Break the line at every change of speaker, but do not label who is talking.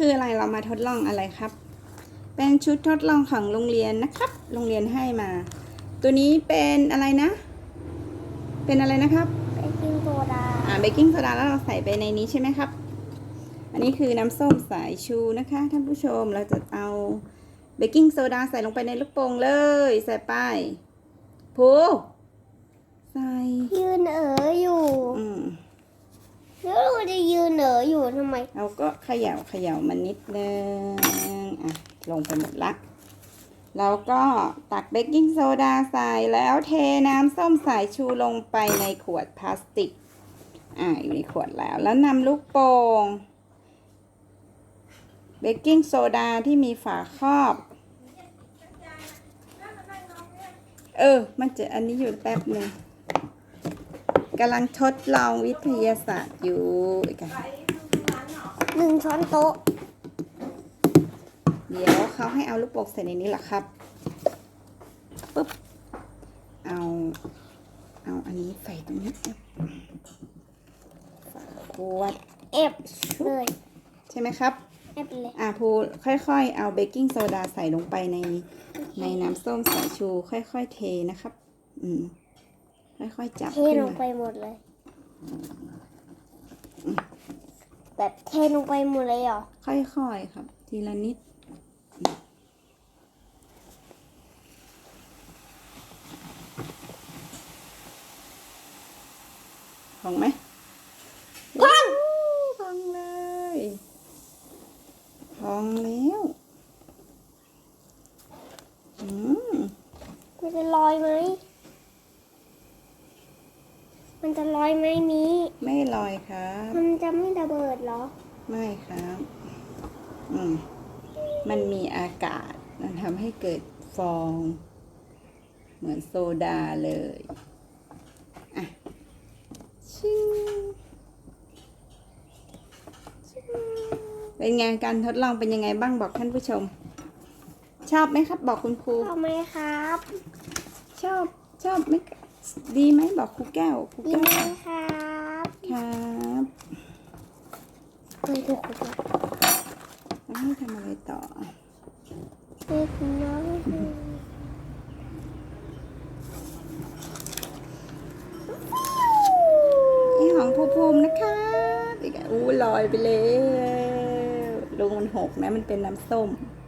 คืออะไรเรามาทดลองอะไรครับ เป็นชุดทดลองของโรงเรียนนะครับ โรงเรียนให้มา ตัวนี้เป็นอะไรนะ เป็นอะไรนะครับ
เบกกิ้งโซดา
อ่า เบกกิ้งโซดาแล้วเราใส่ไปในนี้ใช่ไหมครับ อันนี้คือน้ำส้มสายชูนะคะท่านผู้ชม เราจะเอาเบกกิ้งโซดาใส่ลงไปในลูกโป่งเลย ใส่ไปผูใส่
ยืนเอ๋ออยู่
อืม
แล้วเรา จะยืนเอ๋ออยู่ทำไม
เราก็เขย่าเขย่ามันนิดนึงอะลงไปหมดละเราก็ตักเบกกิ้งโซดาใส่แล้วเทน้ำส้มสายชูลงไปในขวดพลาสติก อ่าอยู่ในขวดแล้ว แล้วนำลูกโป่งเบกกิ้งโซดาที่มีฝาครอบ เออ มันจะอันนี้อยู่แป๊บหนึ่ง กำลังทดลองวิทยาศาสตร์อยู่อีกอะ
หนึ่งช้อนโต๊ะ
เดี๋ยวเขาให้เอาลูกโป่งใส่ในนี้แหละครับปุ๊บ เอา เอาอันนี้ใส่ตรงนี้ฝาขวด
เอฟเลย
ใช่ไหมครับ
เอฟเลย
อ่าภูค่อยๆ เอาเบกกิ้งโซดาใส่ลงไปในในน้ำส้มสายชู ค่อยๆ เทนะครับ อืม ค่อยๆจับ
เท
ขึ้น
ลงไป
มา
หมดเลย แบบเทลงไปหมดเลยเหรอ
ค่อยๆครับ ทีละนิดพองไหม
พัง
พองเลยพองแล้วอืม
มันจะลอยไหม มันจะลอยไหมนี้
ไม่ลอยครับ
มันจะไม่ระเบิดเหรอ
ไม่ครับ อืม มันมีอากาศ มันทำให้เกิดฟอง เหมือนโซดาเลยอะชิงชิงเป็นไงการทดลองเป็นยังไงบ้างบอกท่านผู้ชม ชอบไหมครับ บอกคุณครู
ทำไมครับ
ชอบชอบไหม ดีไหมบอกครูแก้วครู
ดี
แก้ว
ไหมครับ
ครับ
มันถูกกฎหมาย
แล้วให้ทำอะไรต่อ
เล็กน้อย
นี่ของภูภูมินะคะอีกอะอู้ลอยไปแล้วลงมันหกนะมันเป็นน้ำส้ม
เ